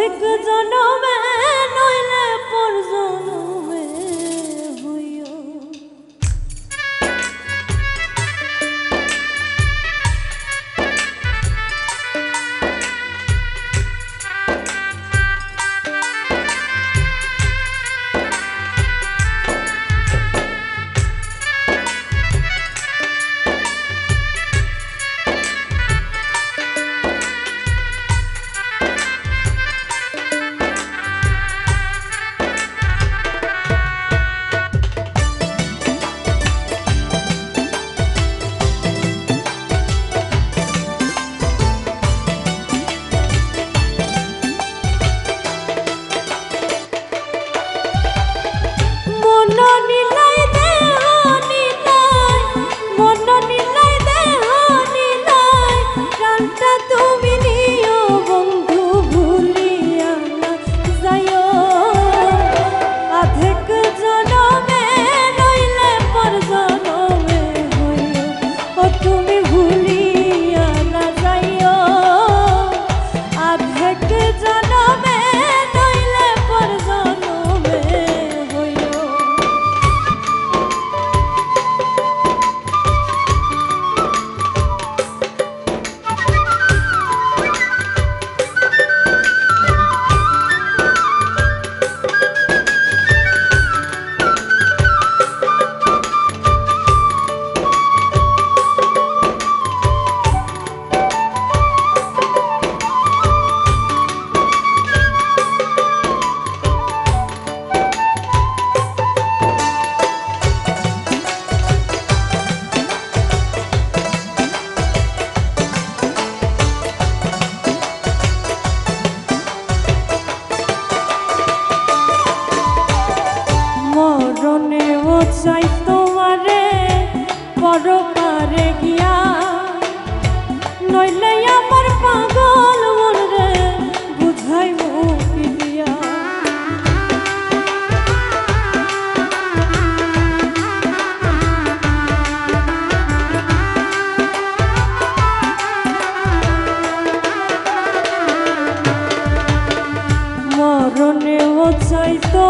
एक जन्म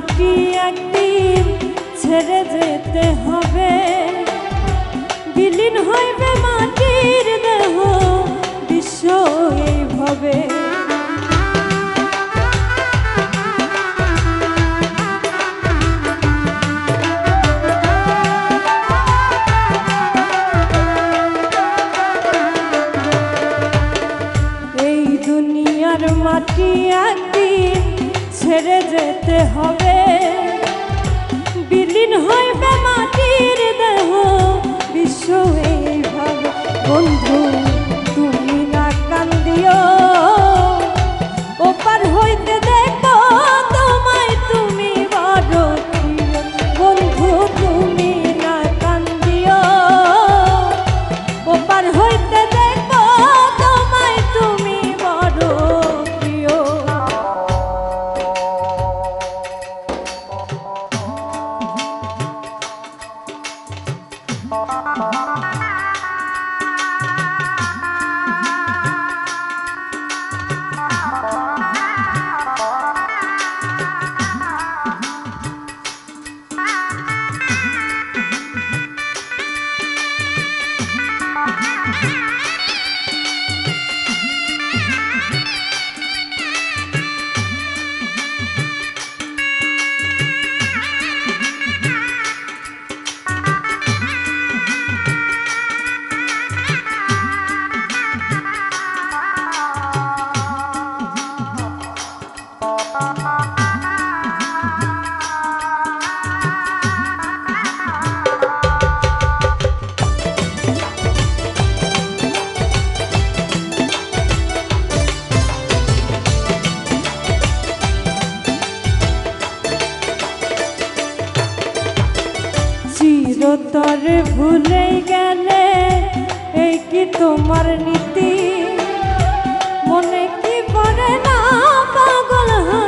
মাটি একদিন ছেড়ে যেতে হবে। বিলীন হইবে মাটির দেহ বিশ্ব এইভাবে মাটি এক ছেড়ে যেতে হবে। বিলীন হইবে মাটির দেহ বিশ্ব এইভাবে বন্ধু। তোর ভুলে গেলে এই কি তোমার নীতি? মনে কি পড়ে না পাগল হয়?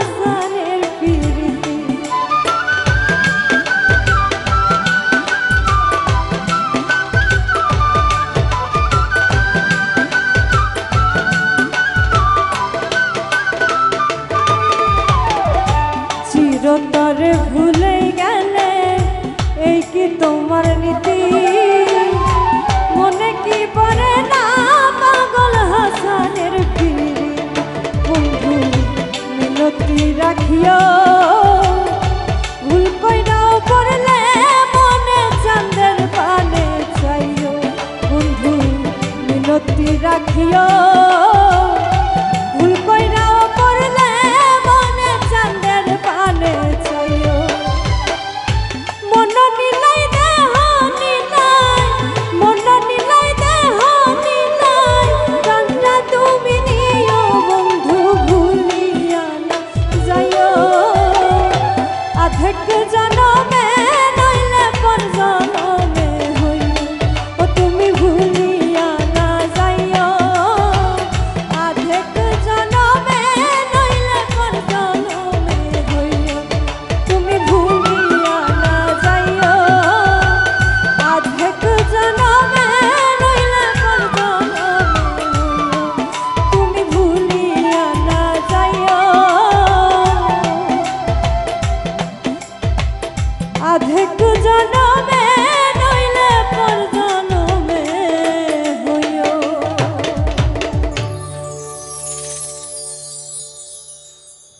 রাখিও।